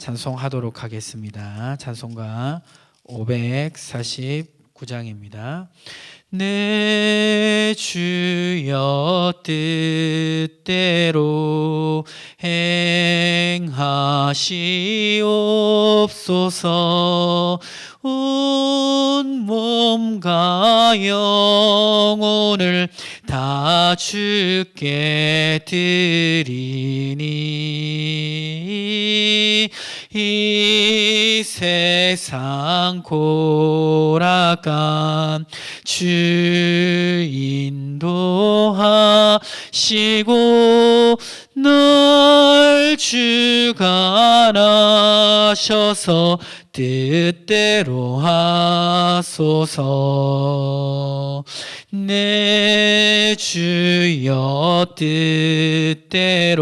찬송하도록 하겠습니다. 찬송가 549장입니다. 내 주여 뜻대로 행하시옵소서 온 몸과 영혼을 다 주께 드리니 이 세상 고락간 주 인도하시고 널 주가 나셔서 뜻대로 하소서 내 주여 뜻대로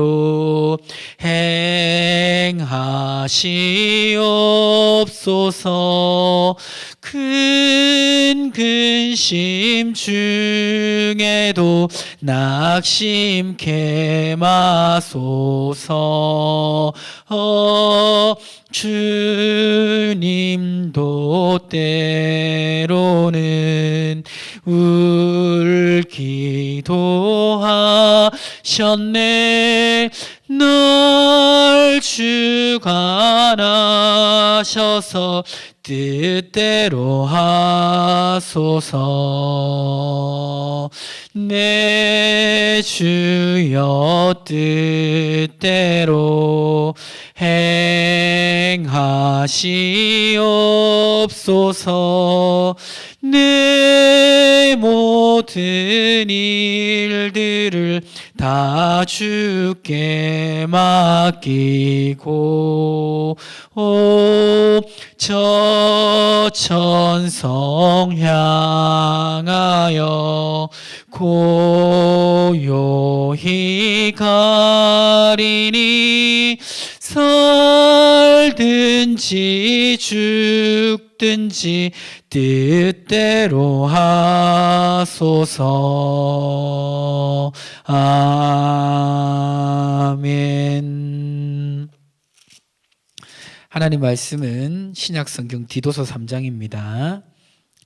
행하시옵소서. 큰 근심 중에도 낙심케 마소서. 어, 주님도 때로는 울기도 하셨네. 널 주가 나셔서 뜻대로 하소서. 내 주여 뜻대로 행하시옵소서 내 모든 일들을 다 주께 맡기고 오저 천성 향하여 고요히 가리니 살든지 죽든지 뜻 대로 하소서 아멘 하나님 말씀은 신약 성경 디도서 3장입니다.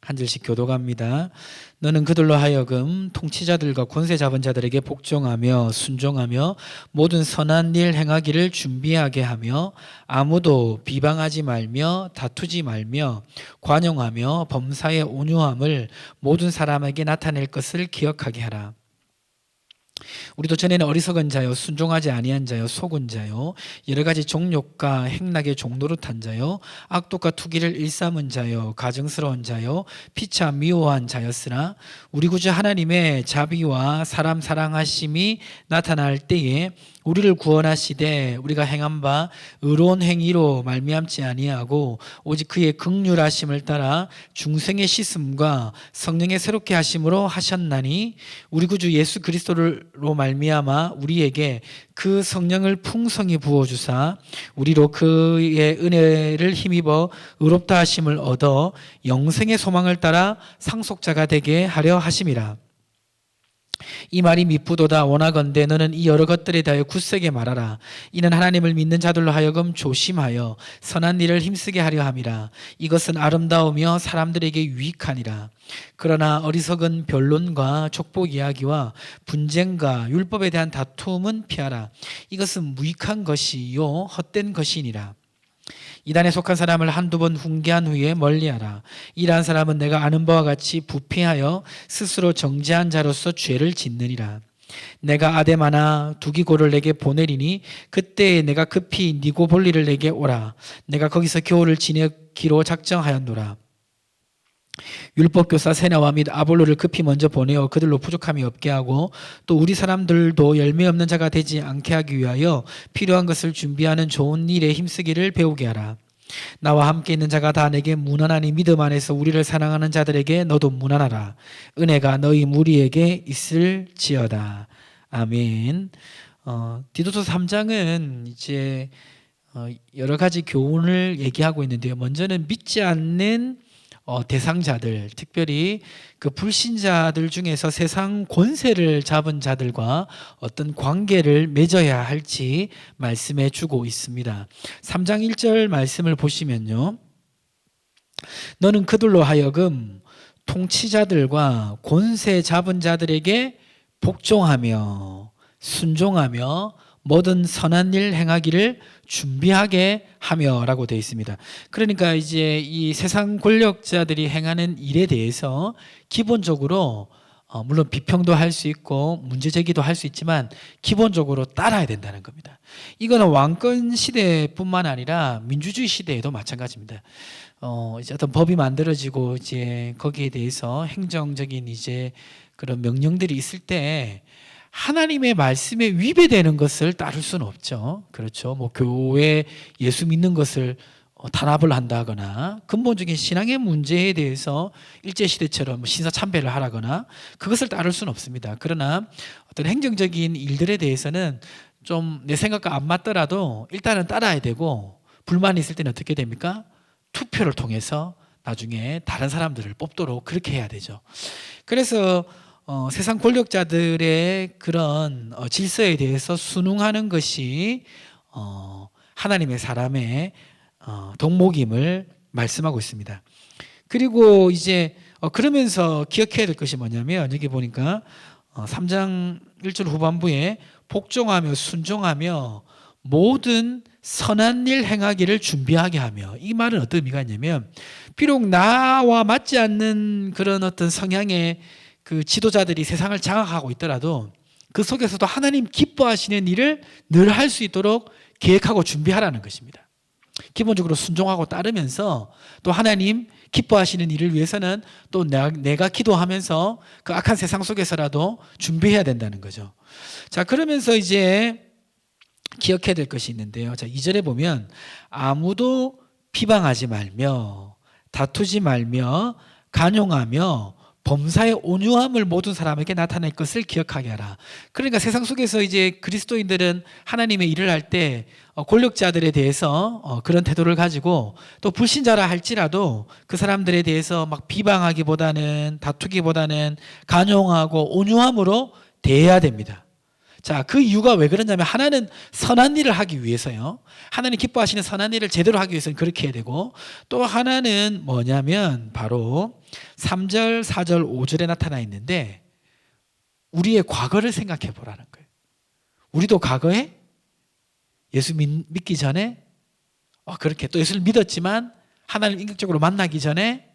한 절씩 교도갑니다. 너는 그들로 하여금 통치자들과 권세 잡은 자들에게 복종하며 순종하며 모든 선한 일 행하기를 준비하게 하며 아무도 비방하지 말며 다투지 말며 관용하며 범사의 온유함을 모든 사람에게 나타낼 것을 기억하게 하라. 우리도 전에는 어리석은 자요 순종하지 아니한 자요 속은 자요 여러 가지 종욕과 행락의 종노릇한 자요 악독과 투기를 일삼은 자요 가증스러운 자요 피차 미워한 자였으나 우리 구주 하나님의 자비와 사람 사랑하심이 나타날 때에 우리를 구원하시되 우리가 행한 바 의로운 행위로 말미암지 아니하고 오직 그의 극률하심을 따라 중생의 씻음과 성령의 새롭게 하심으로 하셨나니 우리 구주 예수 그리스도로 말미암아 우리에게 그 성령을 풍성히 부어 주사 우리로 그의 은혜를 힘입어 의롭다 하심을 얻어 영생의 소망을 따라 상속자가 되게 하려 하심이라 이 말이 미쁘도다 원하건대 너는 이 여러 것들에 대하여 굳세게 말하라. 이는 하나님을 믿는 자들로 하여금 조심하여 선한 일을 힘쓰게 하려 함이라. 이것은 아름다우며 사람들에게 유익하니라. 그러나 어리석은 변론과 족복 이야기와 분쟁과 율법에 대한 다툼은 피하라. 이것은 무익한 것이요 헛된 것이니라 이단에 속한 사람을 한두 번 훈계한 후에 멀리하라. 이러한 사람은 내가 아는 바와 같이 부패하여 스스로 정죄한 자로서 죄를 짓느니라. 내가 아데마나 두기고를 내게 보내리니 그때 내가 급히 니고 볼리를 내게 오라. 내가 거기서 겨울을 지내기로 작정하였노라. 율법교사 세나와 및 아볼로를 급히 먼저 보내어 그들로 부족함이 없게 하고 또 우리 사람들도 열매 없는 자가 되지 않게 하기 위하여 필요한 것을 준비하는 좋은 일에 힘쓰기를 배우게 하라. 나와 함께 있는 자가 다 내게 무난하니 믿음 안에서 우리를 사랑하는 자들에게 너도 무난하라. 은혜가 너희 무리에게 있을지어다. 아멘. 어, 디도서 3장은 이제 어, 여러 가지 교훈을 얘기하고 있는데요. 먼저는 믿지 않는 어, 대상자들, 특별히 그 불신자들 중에서 세상 권세를 잡은 자들과 어떤 관계를 맺어야 할지 말씀해 주고 있습니다. 3장 1절 말씀을 보시면요. 너는 그들로 하여금 통치자들과 권세 잡은 자들에게 복종하며 순종하며 모든 선한 일 행하기를 준비하게 하며라고 되어 있습니다. 그러니까 이제 이 세상 권력자들이 행하는 일에 대해서 기본적으로 어, 물론 비평도 할 수 있고 문제 제기도 할 수 있지만 기본적으로 따라야 된다는 겁니다. 이거는 왕권 시대뿐만 아니라 민주주의 시대에도 마찬가지입니다. 어, 이제 어떤 법이 만들어지고 이제 거기에 대해서 행정적인 이제 그런 명령들이 있을 때 하나님의 말씀에 위배되는 것을 따를 수는 없죠. 그렇죠. 뭐 교회 예수 믿는 것을 어, 탄압을 한다거나 근본적인 신앙의 문제에 대해서 일제 시대처럼 뭐 신사 참배를 하라거나 그것을 따를 수는 없습니다. 그러나 어떤 행정적인 일들에 대해서는 좀 내 생각과 안 맞더라도 일단은 따라야 되고 불만이 있을 때는 어떻게 됩니까? 투표를 통해서 나중에 다른 사람들을 뽑도록 그렇게 해야 되죠. 그래서 어, 세상 권력자들의 그런 어, 질서에 대해서 순응하는 것이 어, 하나님의 사람의 어, 덕목임을 말씀하고 있습니다. 그리고 이제 어, 그러면서 기억해야 될 것이 뭐냐면 여기 보니까 어, 3장 1절 후반부에 복종하며 순종하며 모든 선한 일 행하기를 준비하게 하며 이 말은 어떤 의미가 있냐면 비록 나와 맞지 않는 그런 어떤 성향의 그 지도자들이 세상을 장악하고 있더라도 그 속에서도 하나님 기뻐하시는 일을 늘 할 수 있도록 계획하고 준비하라는 것입니다. 기본적으로 순종하고 따르면서 또 하나님 기뻐하시는 일을 위해서는 또 내가, 내가 기도하면서 그 악한 세상 속에서라도 준비해야 된다는 거죠. 자, 그러면서 이제 기억해야 될 것이 있는데요. 자, 2절에 보면 아무도 비방하지 말며 다투지 말며 간용하며 범사의 온유함을 모든 사람에게 나타낼 것을 기억하게 하라. 그러니까 세상 속에서 이제 그리스도인들은 하나님의 일을 할때 어, 권력자들에 대해서 어, 그런 태도를 가지고 또 불신자라 할지라도 그 사람들에 대해서 막 비방하기보다는 다투기보다는 간용하고 온유함으로 대해야 됩니다. 자, 그 이유가 왜 그러냐면 하나는 선한 일을 하기 위해서요. 하나님 기뻐하시는 선한 일을 제대로 하기 위해서는 그렇게 해야 되고 또 하나는 뭐냐면 바로 3절, 4절, 5절에 나타나 있는데 우리의 과거를 생각해 보라는 거예요. 우리도 과거에 예수 믿, 기 전에 어, 그렇게 또 예수를 믿었지만 하나님 인격적으로 만나기 전에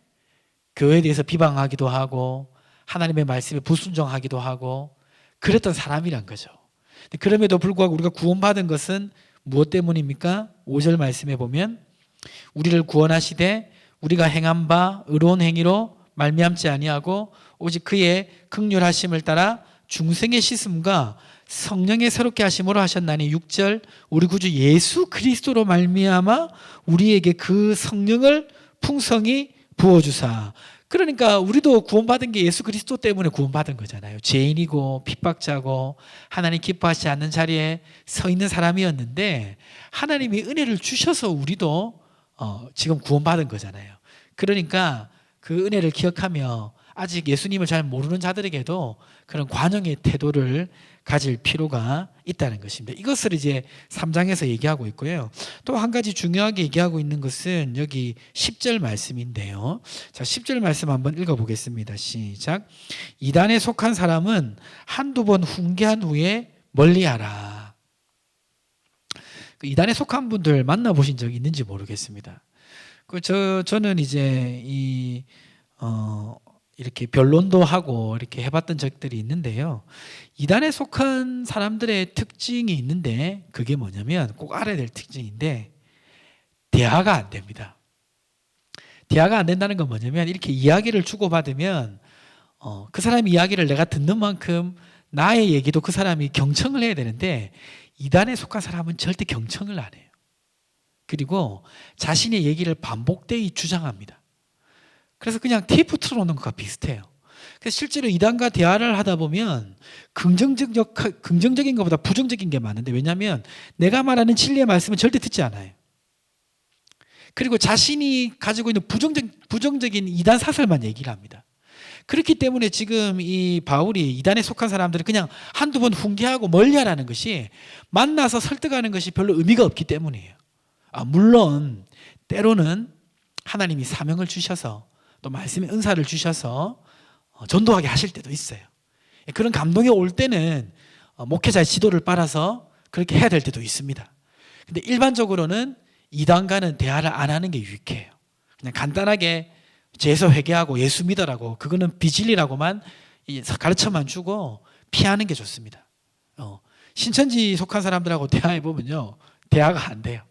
교회에 대해서 비방하기도 하고 하나님의 말씀에 불순종하기도 하고 그랬던 사람이란 거죠. 그럼에도 불구하고 우리가 구원받은 것은 무엇 때문입니까? 5절 말씀에 보면 우리를 구원하시되 우리가 행한 바 의로운 행위로 말미암지 아니하고 오직 그의 극률하심을 따라 중생의 씻음과 성령의 새롭게 하심으로 하셨나니 6절 우리 구주 예수 그리스도로 말미암아 우리에게 그 성령을 풍성히 부어 주사 그러니까 우리도 구원받은 게 예수 그리스도 때문에 구원받은 거잖아요. 죄인이고 핍박자고 하나님 기뻐하지 않는 자리에 서 있는 사람이었는데 하나님이 은혜를 주셔서 우리도 어, 지금 구원받은 거잖아요. 그러니까 그 은혜를 기억하며 아직 예수님을 잘 모르는 자들에게도 그런 관용의 태도를 가질 필요가 있다는 것입니다. 이것을 이제 3장에서 얘기하고 있고요. 또 한 가지 중요하게 얘기하고 있는 것은 여기 10절 말씀인데요. 자, 10절 말씀 한번 읽어 보겠습니다. 시작. 이단에 속한 사람은 한두 번 훈계한 후에 멀리하라. 그 이단에 속한 분들 만나 보신 적 있는지 모르겠습니다. 그 저 저는 이제 이 어, 이렇게 변론도 하고 이렇게 해봤던 적들이 있는데요. 이단에 속한 사람들의 특징이 있는데 그게 뭐냐면 꼭 알아야 될 특징인데 대화가 안 됩니다. 대화가 안 된다는 건 뭐냐면 이렇게 이야기를 주고받으면 어, 그 사람 이야기를 내가 듣는 만큼 나의 얘기도 그 사람이 경청을 해야 되는데 이단에 속한 사람은 절대 경청을 안 해요. 그리고 자신의 얘기를 반복되이 주장합니다. 그래서 그냥 테이프 틀어놓는 것과 비슷해요. 그래서 실제로 이단과 대화를 하다 보면 긍정적, 긍정적인 것보다 부정적인 게 많은데 왜냐하면 내가 말하는 진리의 말씀은 절대 듣지 않아요. 그리고 자신이 가지고 있는 부정적, 부정적인 이단 사설만 얘기를 합니다. 그렇기 때문에 지금 이 바울이 이단에 속한 사람들은 그냥 한두 번 훈계하고 멀리하라는 것이 만나서 설득하는 것이 별로 의미가 없기 때문이에요. 아, 물론 때로는 하나님이 사명을 주셔서 또 말씀의 은사를 주셔서 어, 전도하게 하실 때도 있어요. 그런 감동이 올 때는 어, 목회자의 지도를 빨아서 그렇게 해야 될 때도 있습니다. 근데 일반적으로는 이단과는 대화를 안 하는 게 유익해요. 그냥 간단하게 죄에서 회개하고 예수 믿어라고 그거는 비진리라고만 가르쳐만 주고 피하는 게 좋습니다. 어, 신천지 속한 사람들하고 대화해 보면요 대화가 안 돼요.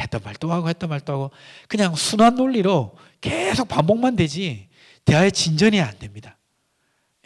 했던 말또 하고 했던 말또 하고 그냥 순환 논리로 계속 반복만 되지 대화의 진전이 안 됩니다.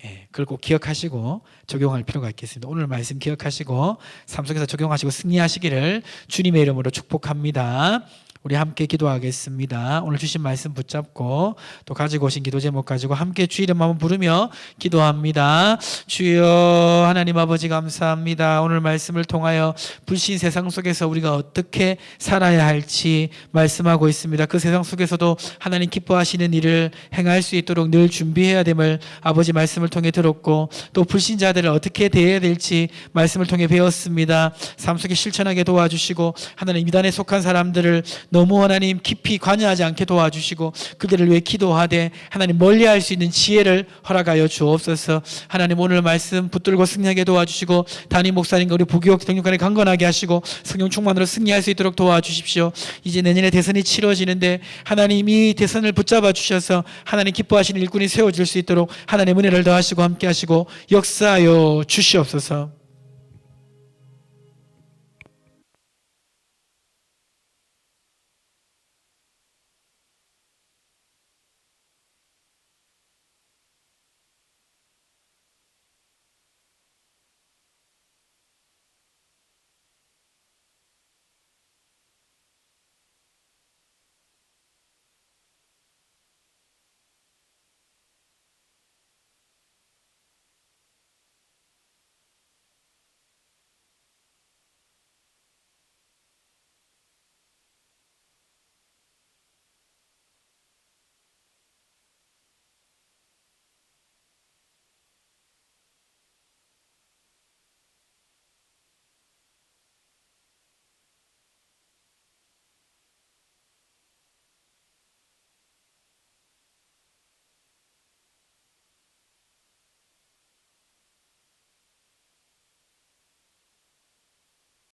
예, 그걸 꼭 기억하시고 적용할 필요가 있겠습니다. 오늘 말씀 기억하시고 삶 속에서 적용하시고 승리하시기를 주님의 이름으로 축복합니다. 우리 함께 기도하겠습니다. 오늘 주신 말씀 붙잡고 또 가지고 오신 기도 제목 가지고 함께 주 이름 한번 부르며 기도합니다. 주여 하나님 아버지 감사합니다. 오늘 말씀을 통하여 불신 세상 속에서 우리가 어떻게 살아야 할지 말씀하고 있습니다. 그 세상 속에서도 하나님 기뻐하시는 일을 행할 수 있도록 늘 준비해야 됨을 아버지 말씀을 통해 들었고 또 불신자들을 어떻게 대해야 될지 말씀을 통해 배웠습니다. 삶 속에 실천하게 도와주시고 하나님 미단에 속한 사람들을 너무 하나님 깊이 관여하지 않게 도와주시고 그들을 위해 기도하되 하나님 멀리할 수 있는 지혜를 허락하여 주옵소서. 하나님 오늘 말씀 붙들고 승리하게 도와주시고 담임 목사님과 우리 부교육 등육관에 강건하게 하시고 성령 충만으로 승리할 수 있도록 도와주십시오. 이제 내년에 대선이 치러지는데 하나님 이 대선을 붙잡아 주셔서 하나님 기뻐하시는 일꾼이 세워질 수 있도록 하나님 은혜를 더하시고 함께 하시고 역사하여 주시옵소서.